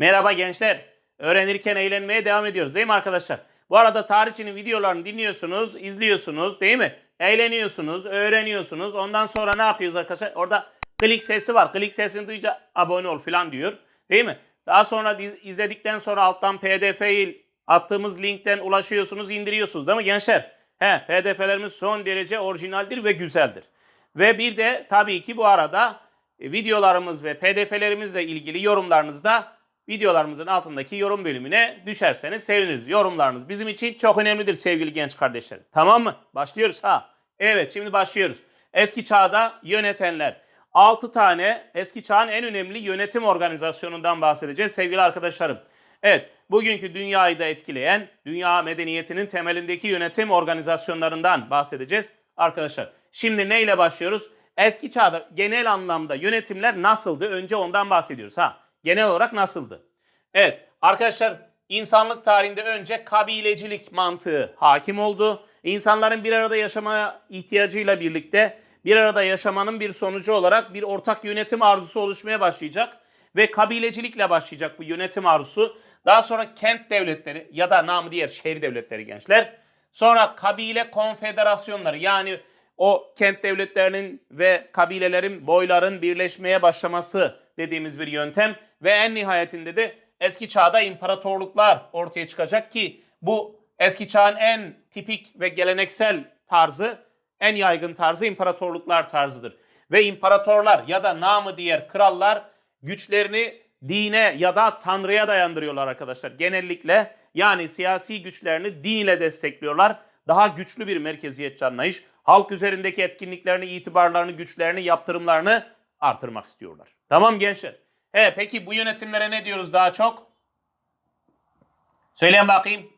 Merhaba gençler. Öğrenirken eğlenmeye devam ediyoruz değil mi arkadaşlar? Bu arada tarihçinin videolarını dinliyorsunuz, izliyorsunuz değil mi? Eğleniyorsunuz, öğreniyorsunuz. Ondan sonra ne yapıyoruz arkadaşlar? Orada klik sesi var. Klik sesini duyunca abone ol falan diyor. Değil mi? Daha sonra iz- izledikten sonra alttan pdf'yi attığımız linkten ulaşıyorsunuz, indiriyorsunuz değil mi gençler? He, pdf'lerimiz son derece orijinaldir ve güzeldir. Ve bir de tabii ki bu arada e, videolarımız ve pdf'lerimizle ilgili yorumlarınız da videolarımızın altındaki yorum bölümüne düşerseniz seviniriz. Yorumlarınız bizim için çok önemlidir sevgili genç kardeşlerim. Tamam mı? Başlıyoruz ha. Evet şimdi başlıyoruz. Eski çağda yönetenler. 6 tane eski çağın en önemli yönetim organizasyonundan bahsedeceğiz sevgili arkadaşlarım. Evet, bugünkü dünyayı da etkileyen dünya medeniyetinin temelindeki yönetim organizasyonlarından bahsedeceğiz arkadaşlar. Şimdi neyle başlıyoruz? Eski çağda genel anlamda yönetimler nasıldı? Önce ondan bahsediyoruz ha. Genel olarak nasıldı? Evet arkadaşlar insanlık tarihinde önce kabilecilik mantığı hakim oldu. İnsanların bir arada yaşamaya ihtiyacıyla birlikte bir arada yaşamanın bir sonucu olarak bir ortak yönetim arzusu oluşmaya başlayacak ve kabilecilikle başlayacak bu yönetim arzusu. Daha sonra kent devletleri ya da namı diğer şehir devletleri gençler. Sonra kabile konfederasyonları yani o kent devletlerinin ve kabilelerin, boyların birleşmeye başlaması dediğimiz bir yöntem ve en nihayetinde de eski çağda imparatorluklar ortaya çıkacak ki bu eski çağın en tipik ve geleneksel tarzı, en yaygın tarzı imparatorluklar tarzıdır. Ve imparatorlar ya da namı diğer krallar güçlerini dine ya da tanrıya dayandırıyorlar arkadaşlar. Genellikle yani siyasi güçlerini din ile destekliyorlar. Daha güçlü bir merkeziyetçi anlayış. Halk üzerindeki etkinliklerini, itibarlarını, güçlerini, yaptırımlarını artırmak istiyorlar. Tamam gençler. He, peki bu yönetimlere ne diyoruz daha çok? Söyleyin bakayım.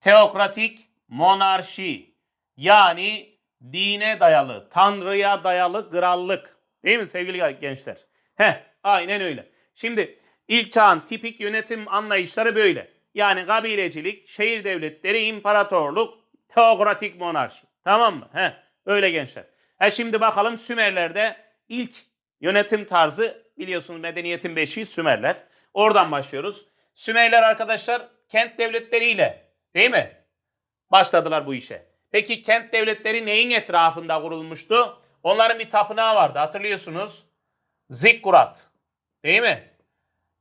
Teokratik monarşi. Yani dine dayalı, tanrıya dayalı krallık. Değil mi sevgili gençler? Heh, aynen öyle. Şimdi ilk çağın tipik yönetim anlayışları böyle. Yani kabilecilik, şehir devletleri, imparatorluk, teokratik monarşi. Tamam mı? Heh, öyle gençler. Ha şimdi bakalım Sümerler'de ilk yönetim tarzı biliyorsunuz medeniyetin beşiği Sümerler. Oradan başlıyoruz. Sümerler arkadaşlar kent devletleriyle değil mi? Başladılar bu işe. Peki kent devletleri neyin etrafında kurulmuştu? Onların bir tapınağı vardı hatırlıyorsunuz. Zikkurat. Değil mi?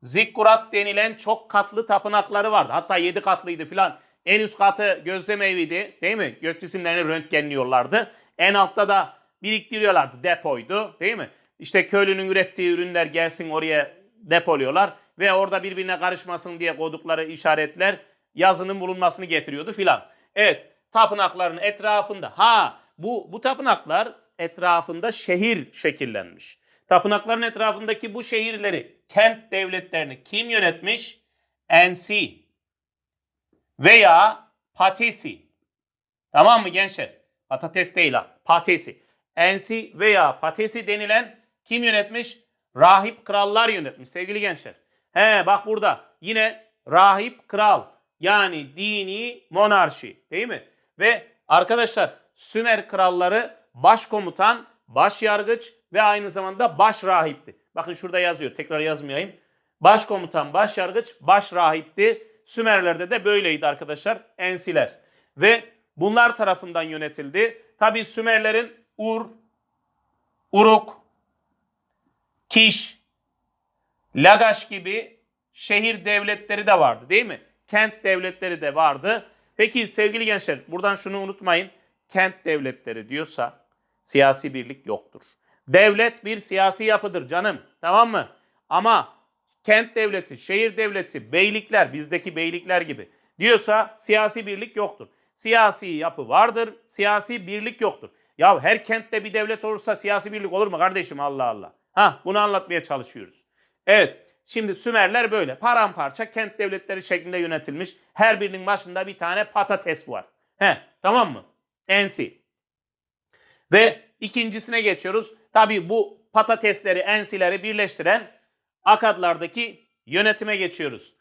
Zikkurat denilen çok katlı tapınakları vardı. Hatta yedi katlıydı filan. En üst katı gözlem eviydi değil mi? Gök cisimlerini röntgenliyorlardı. En altta da biriktiriyorlardı. Depoydu değil mi? İşte köylünün ürettiği ürünler gelsin oraya depoluyorlar. Ve orada birbirine karışmasın diye koydukları işaretler yazının bulunmasını getiriyordu filan. Evet tapınakların etrafında ha bu, bu tapınaklar etrafında şehir şekillenmiş. Tapınakların etrafındaki bu şehirleri, kent devletlerini kim yönetmiş? Ensi veya patesi. Tamam mı gençler? Patates değil ha. Patesi. Ensi veya patesi denilen kim yönetmiş? Rahip krallar yönetmiş sevgili gençler. He bak burada yine rahip kral yani dini monarşi değil mi? Ve arkadaşlar Sümer kralları başkomutan, başyargıç ve aynı zamanda baş rahipti. Bakın şurada yazıyor tekrar yazmayayım. Başkomutan, başyargıç, baş rahipti. Sümerlerde de böyleydi arkadaşlar ensiler. Ve bunlar tarafından yönetildi. Tabi Sümerlerin Ur, Uruk, Kiş, Lagaş gibi şehir devletleri de vardı değil mi? Kent devletleri de vardı. Peki sevgili gençler buradan şunu unutmayın. Kent devletleri diyorsa siyasi birlik yoktur. Devlet bir siyasi yapıdır canım tamam mı? Ama kent devleti, şehir devleti, beylikler bizdeki beylikler gibi diyorsa siyasi birlik yoktur. Siyasi yapı vardır, siyasi birlik yoktur. Ya her kentte bir devlet olursa siyasi birlik olur mu kardeşim Allah Allah. Ha bunu anlatmaya çalışıyoruz. Evet şimdi Sümerler böyle paramparça kent devletleri şeklinde yönetilmiş. Her birinin başında bir tane patates var. He tamam mı? Ensi. Ve ikincisine geçiyoruz. Tabii bu patatesleri, ensileri birleştiren Akadlardaki yönetime geçiyoruz.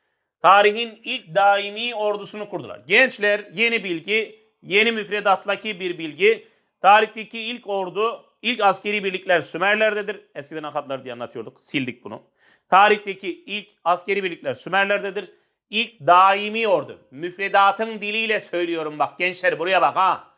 Tarihin ilk daimi ordusunu kurdular. Gençler yeni bilgi, yeni müfredattaki bir bilgi. Tarihteki ilk ordu, ilk askeri birlikler Sümerlerdedir. Eskiden Akadlar diye anlatıyorduk. Sildik bunu. Tarihteki ilk askeri birlikler Sümerlerdedir. İlk daimi ordu. Müfredatın diliyle söylüyorum bak gençler buraya bak ha.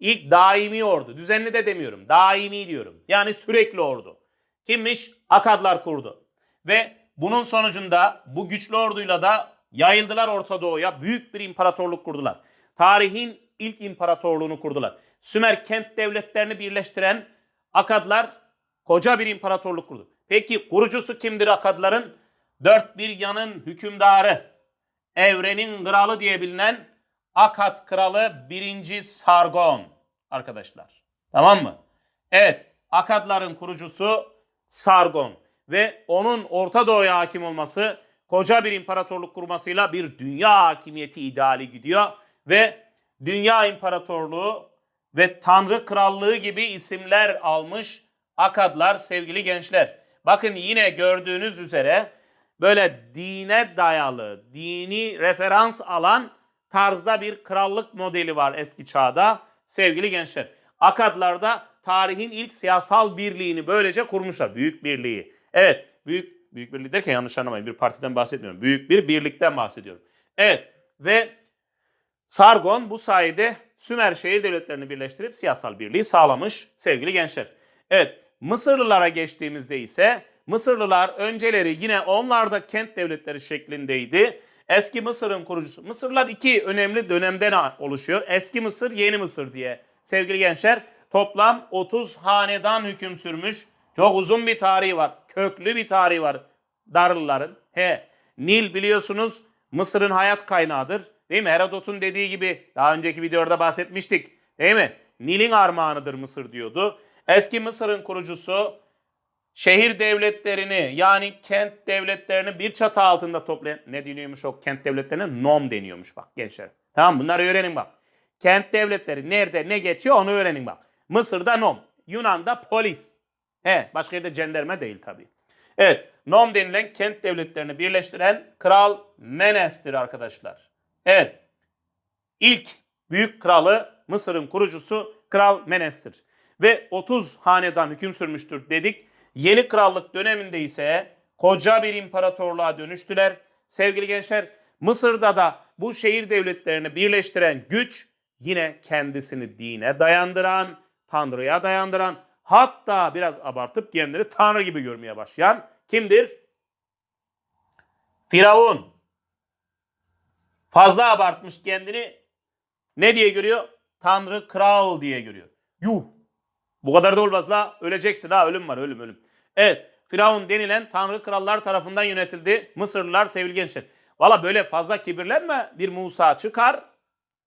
İlk daimi ordu. Düzenli de demiyorum. Daimi diyorum. Yani sürekli ordu. Kimmiş? Akadlar kurdu. Ve bunun sonucunda bu güçlü orduyla da yayıldılar Orta Doğu'ya. Büyük bir imparatorluk kurdular. Tarihin ilk imparatorluğunu kurdular. Sümer kent devletlerini birleştiren Akadlar koca bir imparatorluk kurdu. Peki kurucusu kimdir Akadların? Dört bir yanın hükümdarı, evrenin kralı diye bilinen Akad kralı 1. Sargon arkadaşlar. Tamam mı? Evet, Akadların kurucusu Sargon ve onun Orta Doğu'ya hakim olması koca bir imparatorluk kurmasıyla bir dünya hakimiyeti ideali gidiyor ve dünya imparatorluğu ve tanrı krallığı gibi isimler almış Akadlar sevgili gençler. Bakın yine gördüğünüz üzere böyle dine dayalı, dini referans alan tarzda bir krallık modeli var eski çağda sevgili gençler. Akadlar da tarihin ilk siyasal birliğini böylece kurmuşlar. Büyük birliği. Evet, büyük büyük birliği derken yanlış anlamayın. Bir partiden bahsetmiyorum. Büyük bir birlikten bahsediyorum. Evet ve Sargon bu sayede Sümer şehir devletlerini birleştirip siyasal birliği sağlamış sevgili gençler. Evet Mısırlılara geçtiğimizde ise Mısırlılar önceleri yine onlar da kent devletleri şeklindeydi. Eski Mısır'ın kurucusu. Mısırlar iki önemli dönemden oluşuyor. Eski Mısır, Yeni Mısır diye. Sevgili gençler toplam 30 hanedan hüküm sürmüş. Çok uzun bir tarihi var. Köklü bir tarihi var Darlıların. He, Nil biliyorsunuz Mısır'ın hayat kaynağıdır. Değil mi? Herodot'un dediği gibi daha önceki videoda bahsetmiştik. Değil mi? Nil'in armağanıdır Mısır diyordu. Eski Mısır'ın kurucusu şehir devletlerini yani kent devletlerini bir çatı altında toplayan ne deniyormuş o kent devletlerine? Nom deniyormuş bak gençler. Tamam bunları öğrenin bak. Kent devletleri nerede ne geçiyor onu öğrenin bak. Mısır'da nom. Yunan'da polis. He başka yerde cenderme değil tabii. Evet nom denilen kent devletlerini birleştiren kral Menes'tir arkadaşlar. Evet ilk büyük kralı Mısır'ın kurucusu Kral Menes'tir. Ve 30 hanedan hüküm sürmüştür dedik. Yeni krallık döneminde ise koca bir imparatorluğa dönüştüler. Sevgili gençler Mısır'da da bu şehir devletlerini birleştiren güç yine kendisini dine dayandıran, Tanrı'ya dayandıran hatta biraz abartıp kendini Tanrı gibi görmeye başlayan kimdir? Firavun. Fazla abartmış kendini ne diye görüyor? Tanrı kral diye görüyor. Yuh bu kadar da olmaz la. Öleceksin ha. Ölüm var. Ölüm ölüm. Evet. Firavun denilen tanrı krallar tarafından yönetildi. Mısırlılar sevgili gençler. Valla böyle fazla kibirlenme. Bir Musa çıkar.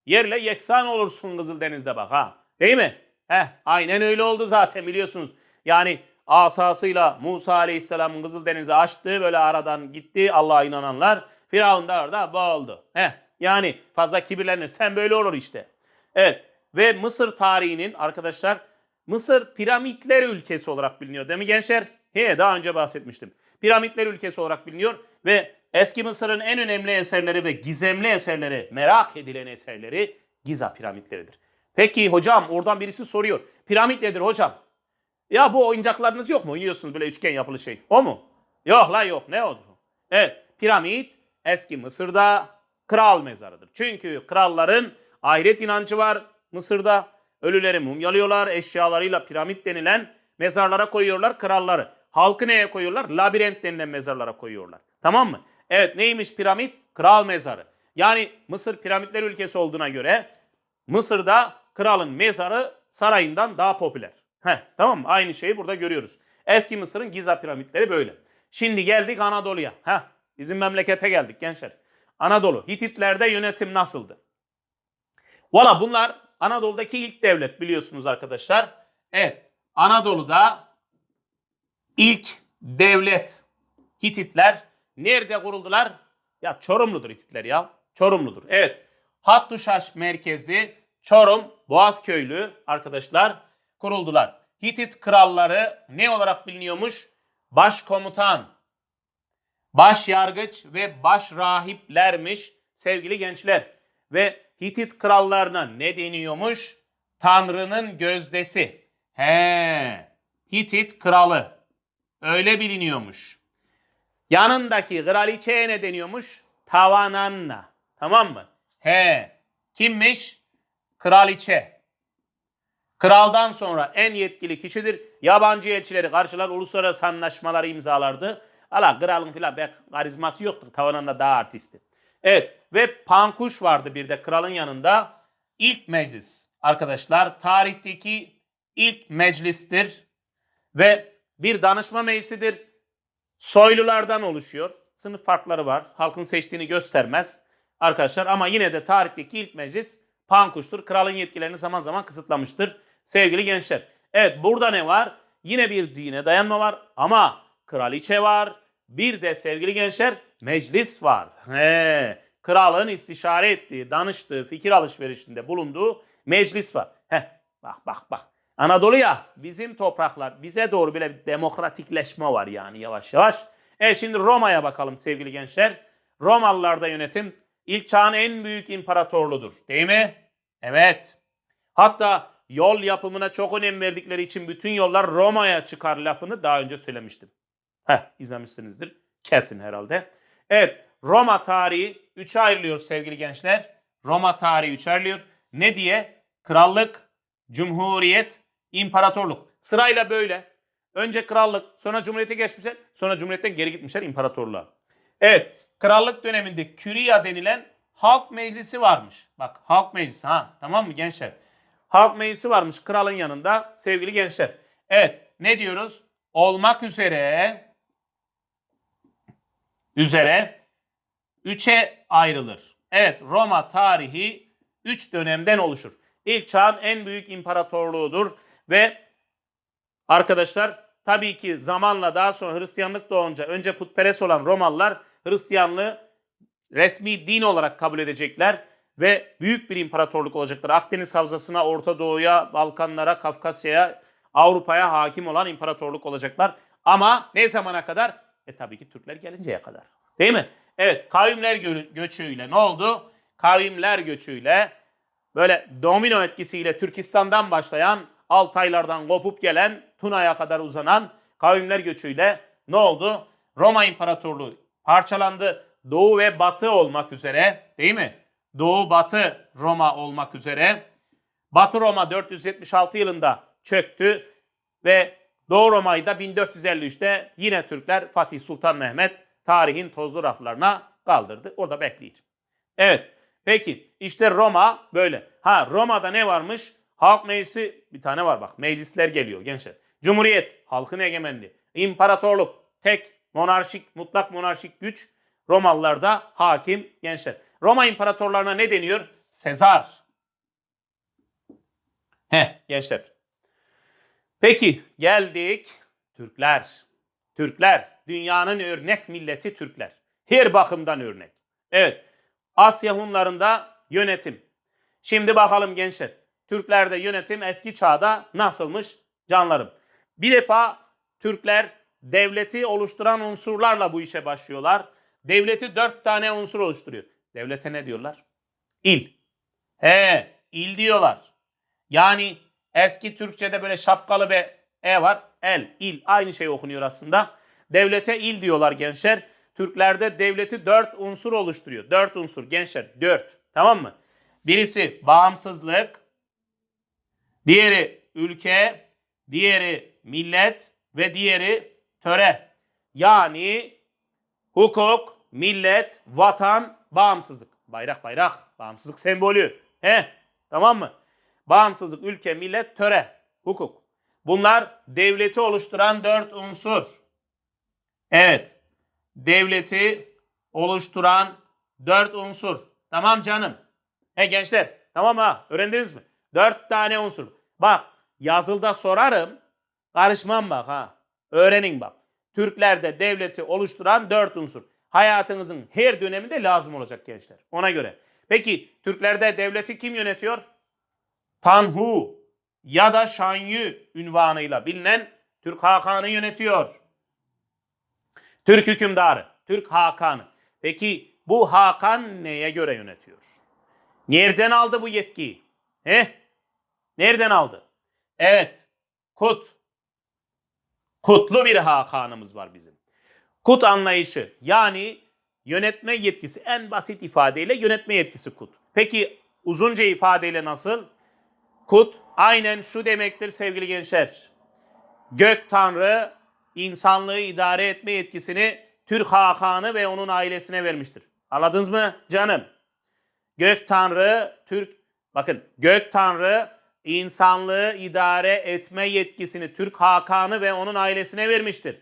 Yerle yeksan olursun Kızıldeniz'de bak ha. Değil mi? Heh, aynen öyle oldu zaten biliyorsunuz. Yani asasıyla Musa Aleyhisselam'ın Kızıldeniz'i açtı. Böyle aradan gitti Allah'a inananlar. Firavun da orada boğuldu. Heh, yani fazla kibirlenirsen böyle olur işte. Evet ve Mısır tarihinin arkadaşlar Mısır piramitler ülkesi olarak biliniyor değil mi gençler? He daha önce bahsetmiştim. Piramitler ülkesi olarak biliniyor ve eski Mısır'ın en önemli eserleri ve gizemli eserleri, merak edilen eserleri Giza piramitleridir. Peki hocam oradan birisi soruyor. Piramit nedir hocam? Ya bu oyuncaklarınız yok mu? Oynuyorsunuz böyle üçgen yapılı şey. O mu? Yok la yok. Ne oldu? Evet piramit eski Mısır'da kral mezarıdır. Çünkü kralların ahiret inancı var Mısır'da. Ölüleri mumyalıyorlar, eşyalarıyla piramit denilen mezarlara koyuyorlar kralları. Halkı neye koyuyorlar? Labirent denilen mezarlara koyuyorlar. Tamam mı? Evet neymiş piramit? Kral mezarı. Yani Mısır piramitler ülkesi olduğuna göre Mısır'da kralın mezarı sarayından daha popüler. Heh, tamam mı? Aynı şeyi burada görüyoruz. Eski Mısır'ın Giza piramitleri böyle. Şimdi geldik Anadolu'ya. Heh, bizim memlekete geldik gençler. Anadolu. Hititlerde yönetim nasıldı? Valla bunlar Anadolu'daki ilk devlet biliyorsunuz arkadaşlar. Evet Anadolu'da ilk devlet Hititler nerede kuruldular? Ya Çorumludur Hititler ya. Çorumludur. Evet. Hattuşaş merkezi Çorum Boğazköylü arkadaşlar kuruldular. Hitit kralları ne olarak biliniyormuş? Başkomutan, baş yargıç ve baş rahiplermiş sevgili gençler. Ve Hitit krallarına ne deniyormuş? Tanrı'nın gözdesi. He, Hitit kralı. Öyle biliniyormuş. Yanındaki kraliçeye ne deniyormuş? Tavananna. Tamam mı? He. Kimmiş? Kraliçe. Kraldan sonra en yetkili kişidir. Yabancı elçileri karşılar, uluslararası anlaşmaları imzalardı. Ala kralın filan pek karizması yoktur. Tavananna daha artisti. Evet ve Pankuş vardı bir de kralın yanında. İlk meclis arkadaşlar tarihteki ilk meclistir ve bir danışma meclisidir. Soylulardan oluşuyor. Sınıf farkları var. Halkın seçtiğini göstermez arkadaşlar ama yine de tarihteki ilk meclis Pankuş'tur. Kralın yetkilerini zaman zaman kısıtlamıştır sevgili gençler. Evet burada ne var? Yine bir dine dayanma var ama kraliçe var. Bir de sevgili gençler meclis var. He, kralın istişare ettiği, danıştığı, fikir alışverişinde bulunduğu meclis var. He, bak bak bak. Anadolu ya bizim topraklar bize doğru bile bir demokratikleşme var yani yavaş yavaş. E şimdi Roma'ya bakalım sevgili gençler. Romalılarda yönetim ilk çağın en büyük imparatorluğudur. Değil mi? Evet. Hatta yol yapımına çok önem verdikleri için bütün yollar Roma'ya çıkar lafını daha önce söylemiştim. Heh izlemişsinizdir. Kesin herhalde. Evet Roma tarihi 3'e ayrılıyor sevgili gençler. Roma tarihi 3'e ayrılıyor. Ne diye? Krallık, cumhuriyet, imparatorluk. Sırayla böyle. Önce krallık, sonra cumhuriyete geçmişler, sonra cumhuriyetten geri gitmişler imparatorluğa. Evet, krallık döneminde Küriya denilen halk meclisi varmış. Bak halk meclisi ha tamam mı gençler? Halk meclisi varmış kralın yanında sevgili gençler. Evet ne diyoruz? Olmak üzere üzere üçe ayrılır. Evet Roma tarihi üç dönemden oluşur. İlk çağın en büyük imparatorluğudur ve arkadaşlar tabii ki zamanla daha sonra Hristiyanlık doğunca önce putperest olan Romalılar Hristiyanlığı resmi din olarak kabul edecekler ve büyük bir imparatorluk olacaklar. Akdeniz Havzası'na, Orta Doğu'ya, Balkanlara, Kafkasya'ya, Avrupa'ya hakim olan imparatorluk olacaklar. Ama ne zamana kadar? E tabii ki Türkler gelinceye kadar. Değil mi? Evet, kavimler gö- göçüyle ne oldu? Kavimler göçüyle böyle domino etkisiyle Türkistan'dan başlayan Altaylardan kopup gelen Tuna'ya kadar uzanan kavimler göçüyle ne oldu? Roma İmparatorluğu parçalandı. Doğu ve batı olmak üzere değil mi? Doğu batı Roma olmak üzere. Batı Roma 476 yılında çöktü ve Doğu Roma'yı da 1453'te yine Türkler Fatih Sultan Mehmet tarihin tozlu raflarına kaldırdı. Orada bekleyin. Evet. Peki işte Roma böyle. Ha Roma'da ne varmış? Halk meclisi bir tane var bak. Meclisler geliyor gençler. Cumhuriyet, halkın egemenliği, imparatorluk, tek monarşik, mutlak monarşik güç Romalılarda hakim gençler. Roma imparatorlarına ne deniyor? Sezar. He gençler. Peki geldik Türkler. Türkler dünyanın örnek milleti Türkler. Her bakımdan örnek. Evet. Asya Hunlarında yönetim. Şimdi bakalım gençler. Türklerde yönetim eski çağda nasılmış canlarım? Bir defa Türkler devleti oluşturan unsurlarla bu işe başlıyorlar. Devleti dört tane unsur oluşturuyor. Devlete ne diyorlar? İl. He, il diyorlar. Yani eski Türkçe'de böyle şapkalı bir e var. El, il. Aynı şey okunuyor aslında. Devlete il diyorlar gençler. Türklerde devleti dört unsur oluşturuyor. Dört unsur gençler. Dört. Tamam mı? Birisi bağımsızlık. Diğeri ülke. Diğeri millet. Ve diğeri töre. Yani hukuk, millet, vatan, bağımsızlık. Bayrak bayrak. Bağımsızlık sembolü. He? Tamam mı? Bağımsızlık, ülke, millet, töre, hukuk. Bunlar devleti oluşturan dört unsur. Evet. Devleti oluşturan dört unsur. Tamam canım. He gençler. Tamam ha. Öğrendiniz mi? Dört tane unsur. Bak yazılda sorarım. Karışmam bak ha. Öğrenin bak. Türklerde devleti oluşturan dört unsur. Hayatınızın her döneminde lazım olacak gençler. Ona göre. Peki Türklerde devleti kim yönetiyor? Tanhu ya da Şanyu ünvanıyla bilinen Türk Hakan'ı yönetiyor. Türk hükümdarı, Türk Hakan'ı. Peki bu Hakan neye göre yönetiyor? Nereden aldı bu yetkiyi? He? Nereden aldı? Evet, Kut. Kutlu bir Hakan'ımız var bizim. Kut anlayışı yani yönetme yetkisi en basit ifadeyle yönetme yetkisi kut. Peki uzunca ifadeyle nasıl? Kut aynen şu demektir sevgili gençler. Gök Tanrı insanlığı idare etme yetkisini Türk Hakanı ve onun ailesine vermiştir. Anladınız mı canım? Gök Tanrı Türk bakın Gök Tanrı insanlığı idare etme yetkisini Türk Hakanı ve onun ailesine vermiştir.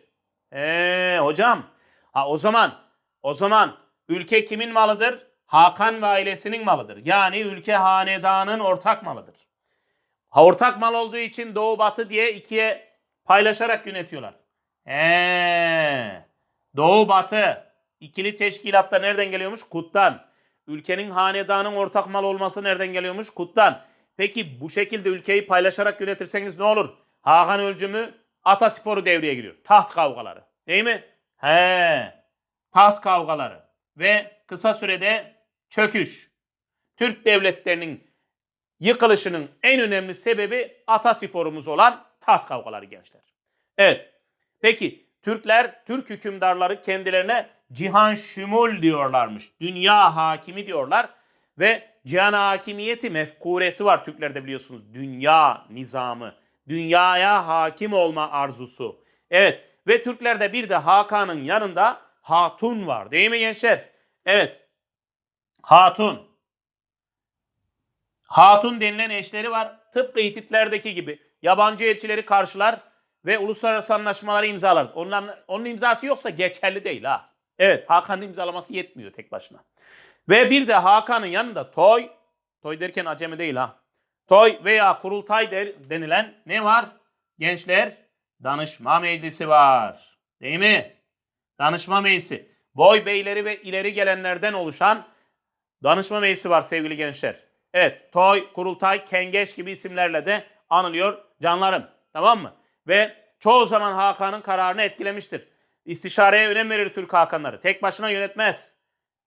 Ee hocam ha o zaman o zaman ülke kimin malıdır? Hakan ve ailesinin malıdır. Yani ülke hanedanın ortak malıdır. Ha ortak mal olduğu için doğu batı diye ikiye paylaşarak yönetiyorlar. He. Doğu batı ikili teşkilatta nereden geliyormuş? Kut'tan. Ülkenin hanedanın ortak mal olması nereden geliyormuş? Kut'tan. Peki bu şekilde ülkeyi paylaşarak yönetirseniz ne olur? Hakan ölcümü atasporu devreye giriyor. Taht kavgaları. Değil mi? He. Taht kavgaları. Ve kısa sürede çöküş. Türk devletlerinin yıkılışının en önemli sebebi atasporumuz olan taht kavgaları gençler. Evet. Peki Türkler, Türk hükümdarları kendilerine cihan şumul diyorlarmış. Dünya hakimi diyorlar ve cihan hakimiyeti mefkuresi var Türklerde biliyorsunuz. Dünya nizamı, dünyaya hakim olma arzusu. Evet ve Türklerde bir de Hakan'ın yanında Hatun var değil mi gençler? Evet. Hatun. Hatun denilen eşleri var. Tıpkı Hititlerdeki gibi. Yabancı elçileri karşılar ve uluslararası anlaşmaları imzalar. Onun, onun imzası yoksa geçerli değil ha. Evet Hakan'ın imzalaması yetmiyor tek başına. Ve bir de Hakan'ın yanında toy, toy derken acemi değil ha. Toy veya kurultay der, denilen ne var? Gençler danışma meclisi var. Değil mi? Danışma meclisi. Boy beyleri ve ileri gelenlerden oluşan danışma meclisi var sevgili gençler. Evet, toy, kurultay, kengeç gibi isimlerle de anılıyor canlarım. Tamam mı? Ve çoğu zaman Hakan'ın kararını etkilemiştir. İstişareye önem verir Türk Hakanları. Tek başına yönetmez.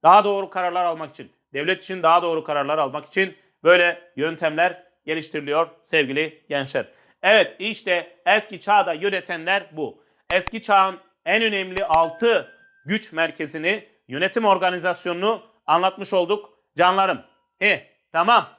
Daha doğru kararlar almak için, devlet için daha doğru kararlar almak için böyle yöntemler geliştiriliyor sevgili gençler. Evet işte eski çağda yönetenler bu. Eski çağın en önemli 6 güç merkezini, yönetim organizasyonunu anlatmış olduk canlarım. E tamam.